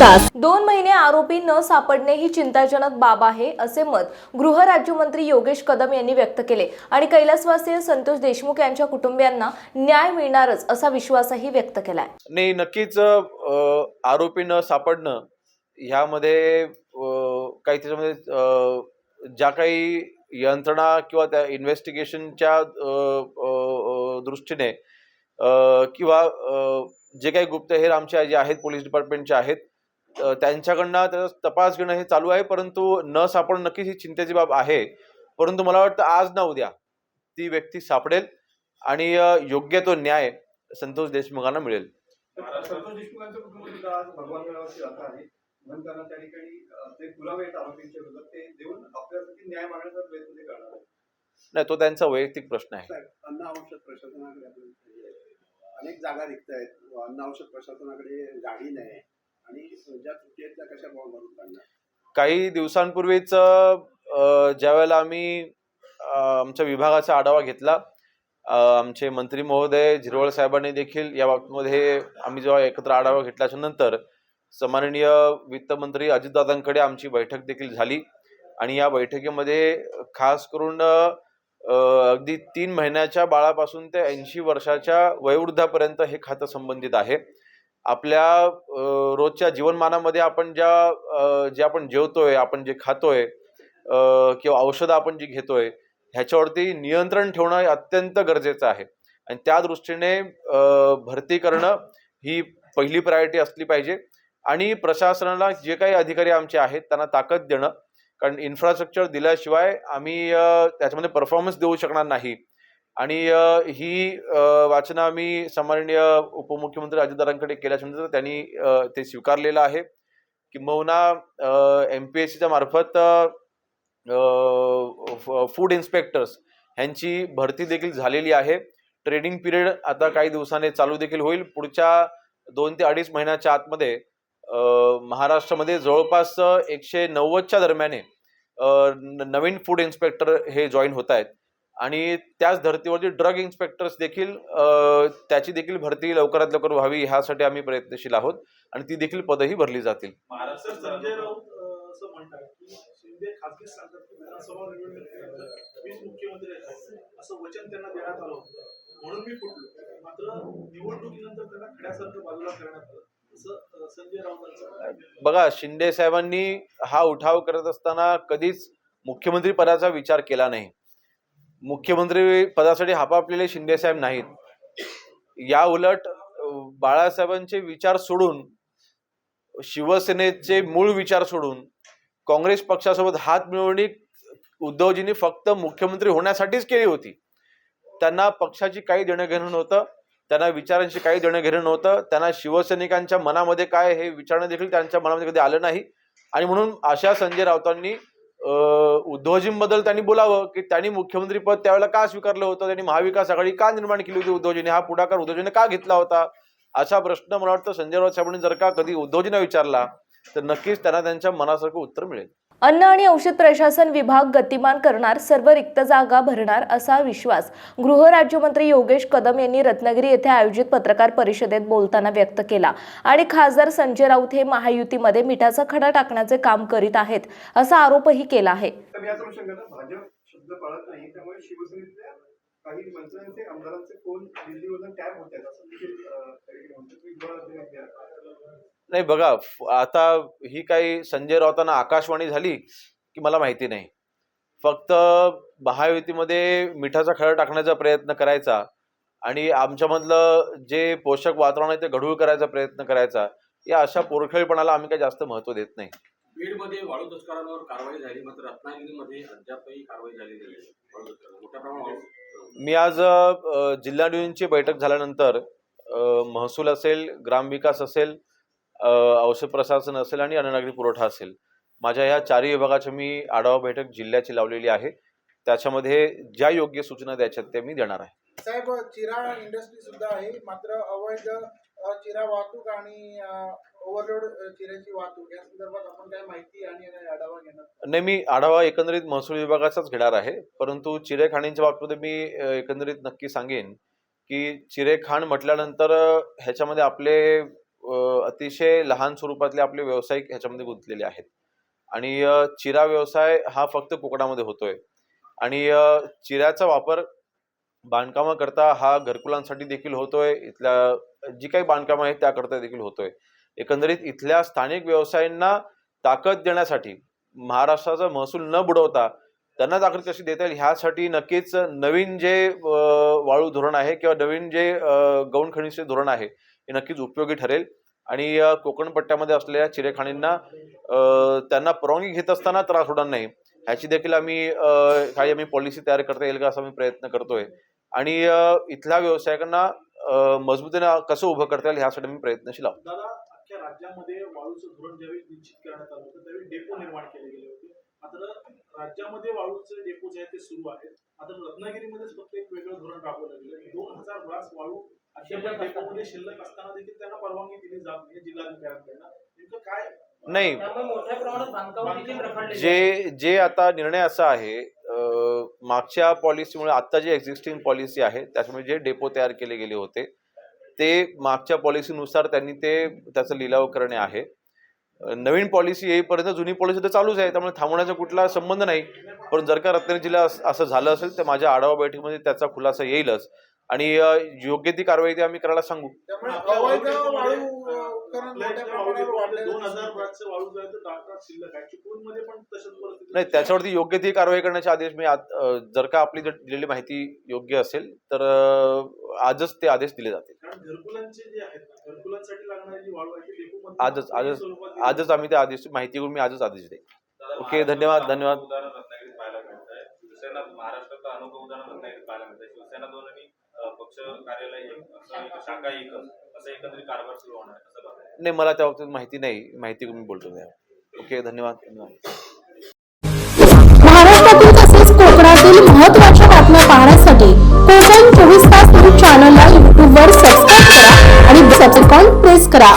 तास दोन महिने आरोपी न सापडणे ही चिंताजनक बाब आहे असे मत गृहराज्यमंत्री योगेश कदम यांनी व्यक्त केले. आणि कैलासवासीय संतोष देशमुख यांच्या कुटुंबियांना न्याय मिळणारच असा विश्वासही व्यक्त केलाय. नाही नक्कीच आरोपी न सापडणं ह्यामध्ये काही त्याच्यामध्ये ज्या काही यंत्रणा किंवा त्या इन्व्हेस्टिगेशनच्या दृष्टीने किंवा जे काही गुप्तहेर आमचे जे आहेत पोलीस डिपार्टमेंटचे आहेत त्यांच्याकडनं त्याचा तपास घेणं हे चालू आहे परंतु न सापडणं नक्कीच ही चिंतेची बाब आहे. परंतु मला वाटतं आज ना उद्या ती व्यक्ती सापडेल आणि योग्य तो न्याय संतोष देशमुखांना मिळेल. संतोष देशमुखांचं कुटुंब सुद्धा आज भगवान मेळाव्याची जात आहे. म्हणून त्यांना त्या ठिकाणी अं, जे पुरावे आहेत आरोपींच्या विरोधात ते देऊन आपल्यासाठी न्याय मागण्याचा प्रयत्न ते करणार आहेत. नाही तो त्यांचा वैयक्तिक प्रश्न आहे. अन्न औषध प्रशासनाकडे अनेक जागा रिक्त आहेत. अन्न औषध प्रशासनाकडे गाडी नाही आणि ज्या त्रुटी आहेत त्या कशा काढणार? काही दिवसांपूर्वीच ज्यावेळेला आम्ही आमच्या विभागाचा आढावा घेतला आमचे मंत्री महोदय झिरवळ साहेबांनी देखील या बाबतीमध्ये आम्ही जेव्हा एकत्र आढावा घेतल्याच्या नंतर सन्माननीय वित्तमंत्री अजितदादांकडे आमची बैठक देखील झाली. आणि या बैठकीमध्ये खास करून अगदी तीन महिन्याच्या बाळापासून ते ऐंशी वर्षाच्या वयोवृद्धापर्यंत हे खातं संबंधित आहे. आपल्या रोजच्या जीवनमानामध्ये आपण ज्या जे आपण जेवतोय आपण जे खातोय किंवा औषधं आपण जी घेतोय ह्याच्यावरती नियंत्रण ठेवणं अत्यंत गरजेचं आहे. आणि त्या दृष्टीने भरती करणं ही पहिली प्रायोरिटी असली पाहिजे. आणि प्रशासनाला जे काही अधिकारी आमचे आहेत त्यांना ताकद देणं. कारण इन्फ्रास्ट्रक्चर दिल्याशिवाय आम्ही त्याच्यामध्ये परफॉर्मन्स देऊ शकणार नाही. आणि ही वाचना वाचनं आम्ही सन्माननीय उपमुख्यमंत्री अजितदारांकडे केल्याच्यानंतर त्यांनी ते स्वीकारलेलं आहे किंबहुना एम पी एस सीच्या मार्फत फूड इन्स्पेक्टर्स ह्यांची भरती देखील झालेली आहे. ट्रेनिंग पिरियड आता काही दिवसाने चालू देखील होईल. पुढच्या दोन ते अडीच महिन्याच्या आतमध्ये महाराष्ट्रामध्ये जवळपास एकशे नव्वदच्या दरम्याने नवीन फूड इन्स्पेक्टर हे जॉईन होत आहेत. आणि त्याच धर्तीवरती ड्रग इन्स्पेक्टर्स देखील त्याची देखील भरती लवकरात लवकर व्हावी ह्यासाठी आम्ही प्रयत्नशील आहोत आणि ती देखील पदही भरली जातील. बघा शिंदे साहेबांनी हा उठाव करत असताना कधीच मुख्यमंत्री पदाचा विचार केला नाही. मुख्यमंत्री पदासाठी हापापलेले शिंदेसाहेब नाहीत. या उलट बाळासाहेबांचे विचार सोडून शिवसेनेचे मूळ विचार सोडून काँग्रेस पक्षासोबत हात मिळवणी उद्धवजींनी फक्त मुख्यमंत्री होण्यासाठीच केली होती. त्यांना पक्षाची काही देणंघेणं नव्हतं त्यांना विचारांशी काही देणं घेणं नव्हतं त्यांना शिवसैनिकांच्या मनामध्ये काय हे विचारणं देखील त्यांच्या मनामध्ये कधी आलं नाही. आणि म्हणून अशा संजय राऊतांनी उद्धवजींबद्दल त्यांनी बोलावं की त्यांनी मुख्यमंत्रीपद त्यावेळेला का स्वीकारलं होतं? त्यांनी महाविकास आघाडी का निर्माण केली होती उद्धवजीने? हा पुढाकार उद्धवजीने का घेतला होता? असा प्रश्न मला वाटतं संजय राऊत साहेबांनी जर का कधी उद्धवजींना विचारला तर नक्कीच त्यांना त्यांच्या मनासारखं उत्तर मिळेल. अन्न आणि औषध प्रशासन विभाग गतिमान करणार सर्व रिक्त जागा भरणार असा विश्वास गृहराज्यमंत्री योगेश कदम यांनी रत्नागिरी येथे आयोजित पत्रकार परिषदेत बोलताना व्यक्त केला. आणि खासदार संजय राऊत हे महायुतीमध्ये मिठाचा खडा टाकण्याचे काम करीत आहेत असा आरोपही केला आहे. काही मंत्र्यांचे आमदारांचे फोन दिल्लीवरून टॅप होत असं नाही बघा आता ही काही संजय राऊतांना आकाशवाणी झाली की मला माहिती नाही. फक्त महायुतीमध्ये मिठाचा खडा टाकण्याचा प्रयत्न करायचा आणि आमच्यामधलं जे पोषक वातावरण आहे ते घडूळ करायचा प्रयत्न करायचा या अशा पोरखेळपणाला आम्ही काही जास्त महत्त्व देत नाही. बीडमध्ये वाळू तस्करांवर कारवाई झाली मात्र रत्नागिरीमध्ये अद्यापही कारवाई झालेली नाही. मोठ्या मी आज अ, जिल्हा डिव्हिजनची बैठक झाल्यानंतर महसूल असेल ग्रामविकास असेल औषध प्रशासन असेल आणि अन्ननागरी पुरवठा असेल. माझ्या ह्या चारही विभागाची मी आढावा बैठक जिल्ह्याची लावलेली आहे. त्याच्यामध्ये ज्या योग्य सूचना द्यायच्या त्या मी देणार आहे. साहेब चिरा इंडस्ट्री सुद्धा आहे. मात्र अवैध चिरा वाहतूक आणि ओव्हरलोड चिऱ्याची वाहतूक या संदर्भात आपण काय माहिती आणि आढावा घेणार नाही मी आढावा एकंदरीत महसूल विभागाचाच घेणार आहे. परंतु चिरेखाणींच्या बाबतीमध्ये मी अ, एकंदरीत नक्की सांगेन की चिरेखाण म्हटल्यानंतर अ, ह्याच्यामध्ये आपले अतिशय लहान स्वरूपातले आपले व्यावसायिक ह्याच्यामध्ये गुंतलेले आहेत. आणि चिरा व्यवसाय हा फक्त कोकणामध्ये होतोय. आणि चिऱ्याचा वापर बांधकामाकरता हा घरकुलांसाठी देखील होतोय. इथल्या जी काही बांधकामं आहेत त्याकरता देखील होतोय. एकंदरीत इथल्या स्थानिक व्यवसायांना ताकद देण्यासाठी महाराष्ट्राचा महसूल न बुडवता त्यांना ताकद कशी देता येईल? ह्यासाठी नक्कीच नवीन जे वाळू धोरण आहे किंवा नवीन जे गौण खनिजचे धोरण आहे हे नक्कीच उपयोगी ठरेल. आणि अ, कोकण पट्ट्यामध्ये असलेल्या चिरेखाणींना त्यांना परवानगी घेत असताना त्रास होणार नाही. ह्याची देखील आम्ही काही आम्ही पॉलिसी तयार करता येईल का असा आम्ही प्रयत्न करतोय. आणि इथल्या व्यावसायिकांना मजबूतीने कसं उभं करता येईल ह्यासाठी मी प्रयत्नशील आहोत. राज्यामध्ये वाळूचं धोरण ज्यावेळी निश्चित करण्यात आलं होतं त्यावेळी डेपो निर्माण केले गेले होते. मात्र राज्यामध्ये वाळूचे डेपो जे आहेत ते सुरू आहेत मात्र रत्नागिरीमध्येच फक्त एक वेगळं धोरण राबवलं गेलं दोन हजार ब्रास वाळू अद्याप डेपोमध्ये शिल्लक असताना देखील त्यांना परवानगी दिली जात नाही जिल्हाधिकाऱ्यांकडनं नेमकं काय? नाही. जे जे आता निर्णय असा आहे मागच्या पॉलिसीमुळे आता जे एक्झिस्टिंग पॉलिसी आहे त्याच्यामुळे जे डेपो तयार केले गेले होते ते मागच्या पॉलिसीनुसार त्यांनी ते त्याचा लिलाव करणे आहे. नवीन पॉलिसी येईपर्यंत जुनी पॉलिसी तर चालूच आहे त्यामुळे थांबवण्याचा कुठला संबंध नाही. पण जर का रत्नागिरी जिल्हा अस- असं झालं असेल तर माझ्या आढावा बैठकीमध्ये त्याचा खुलासा येईलच. आणि योग्य ती कारवाई ती आम्ही करायला सांगू. नाही त्याच्यावरती योग्य ती कारवाई करण्याचे आदेश मी जर का आपली जर दिलेली माहिती योग्य असेल तर आजच ते आदेश दिले जातील. आजच आजच आजच आम्ही त्या आदेश माहिती करून मी आजच आदेश दे ओके धन्यवाद धन्यवाद. नाही मला त्या बाबतीत माहिती नाही. माहिती मी बोलतो ओके धन्यवाद धन्यवाद. महाराष्ट्रातील तसेच कोकणातील महत्त्वाच्या बातम्या पाहण्यासाठी कोकण चोवीस तास न्यूज युट्यूब वर सबस्क्राईब सबसेकॉन प्रेस करा.